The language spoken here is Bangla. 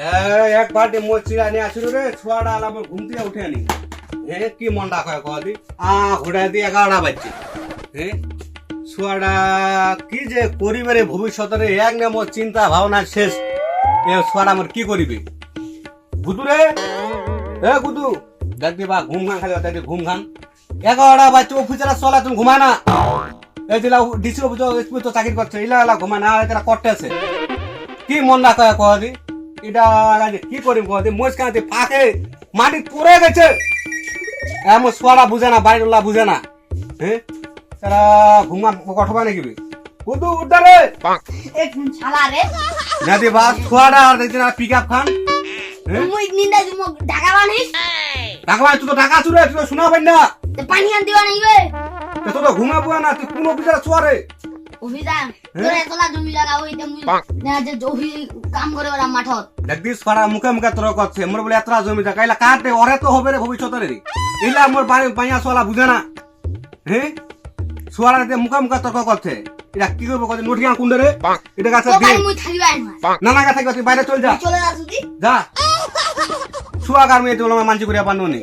এক বাটি মোট চিড়া নিয়ে আসিল রে, ছুয়াটা আলা আমার ঘুম থেকে উঠে নি হে, কি মনটা কয় কদি আ, ঘুরে দিয়ে এগারোটা বাজছে। হে, ছুয়াটা কি যে করিবে রে ভবিষ্যতে এক নে মোর চিন্তা ভাবনা শেষ। এ, ছুয়াটা আমার কি করিবে? গুদু রে, এ গুদু দেখবি বা ঘুম খান খালি দেখবি ঘুম খান এগারোটা বাজছে অফিসার চলা, তুমি ঘুমায় না। এই দিলা ডিসি অফিস তো চাকরি করছে ইলা এলা ঘুমায় না এটা করতে আছে কি মন না কয় কদি এটা কি করিম কদি মোজ মাটি পড়ে গেছে। এমন সোয়ারা বুঝে না বাড়ির ওলা বুঝে না। হ্যাঁ তারা ঘুমা কঠবা নাকি? কুদু উঠা রে! শালা নাদি আর খান? মুই নিন্দা ঢাকা বানিস? তুই তো টাকা চুরে তুই শোনা পাই না। তে পানি আন দিবা নাই তো তো ঘুমা বুয়া না তুই কোন অফিসার সোয়ারে? অভিযান। তোর এতলা জমি জায়গা হইতে মুই না যে জহি কাম করে ওরা মাঠত। দেখবি সোয়ারা মুখে মুখে তোর করছে মোর বলে এতটা জমি থাকা এলা কাটে ওরে তো হবে রে ভবিষ্যতে রে এলা মোর বাড়ি পাইয়া সোয়ালা বুঝে না। হ্যাঁ? সোয়ারা দিয়ে মুখে মুখে তর্ক করছে। এটা কি করব কত নোটিয়া কুন্ডে রে এটা কাছে তো দে ভাই মুই থাকিবা না। না না বাইরে চল যা। চলে যা যা। শুয়া কার মেয়ে তোর করে পানো নি